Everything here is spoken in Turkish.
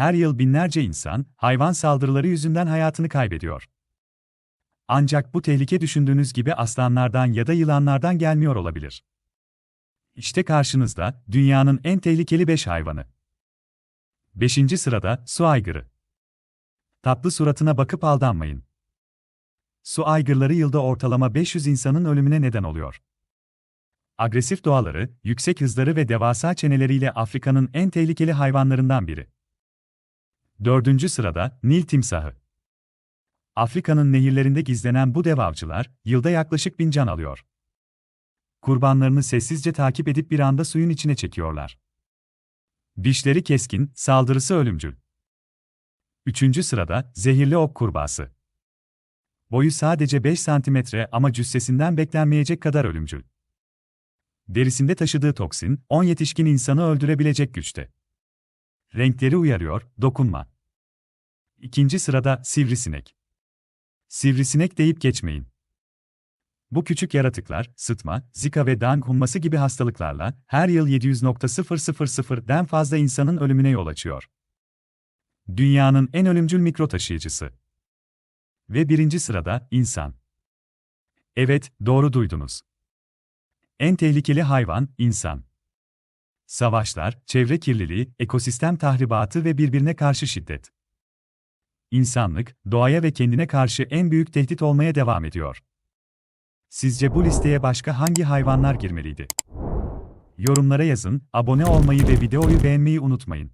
her yıl binlerce insan, hayvan saldırıları yüzünden hayatını kaybediyor. Ancak bu tehlike düşündüğünüz gibi aslanlardan ya da yılanlardan gelmiyor olabilir. İşte karşınızda dünyanın en tehlikeli 5 hayvanı. 5. sırada su aygırı. Tatlı suratına bakıp aldanmayın. Su aygırları yılda ortalama 500 insanın ölümüne neden oluyor. Agresif doğaları, yüksek hızları ve devasa çeneleriyle Afrika'nın en tehlikeli hayvanlarından biri. Dördüncü sırada Nil timsahı. Afrika'nın nehirlerinde gizlenen bu dev avcılar, yılda yaklaşık bin can alıyor. Kurbanlarını sessizce takip edip bir anda suyun içine çekiyorlar. Dişleri keskin, saldırısı ölümcül. Üçüncü sırada zehirli ok kurbağası. Boyu sadece 5 santimetre ama cüssesinden beklenmeyecek kadar ölümcül. Derisinde taşıdığı toksin, 10 yetişkin insanı öldürebilecek güçte. Renkleri uyarıyor, dokunma. İkinci sırada sivrisinek. Sivrisinek deyip geçmeyin. Bu küçük yaratıklar, sıtma, zika ve Dang humması gibi hastalıklarla her yıl 700.000'den fazla insanın ölümüne yol açıyor. Dünyanın en ölümcül mikro taşıyıcısı. Ve birinci sırada insan. Evet, doğru duydunuz. En tehlikeli hayvan insan. Savaşlar, çevre kirliliği, ekosistem tahribatı ve birbirine karşı şiddet. İnsanlık, doğaya ve kendine karşı en büyük tehdit olmaya devam ediyor. Sizce bu listeye başka hangi hayvanlar girmeliydi? Yorumlara yazın, abone olmayı ve videoyu beğenmeyi unutmayın.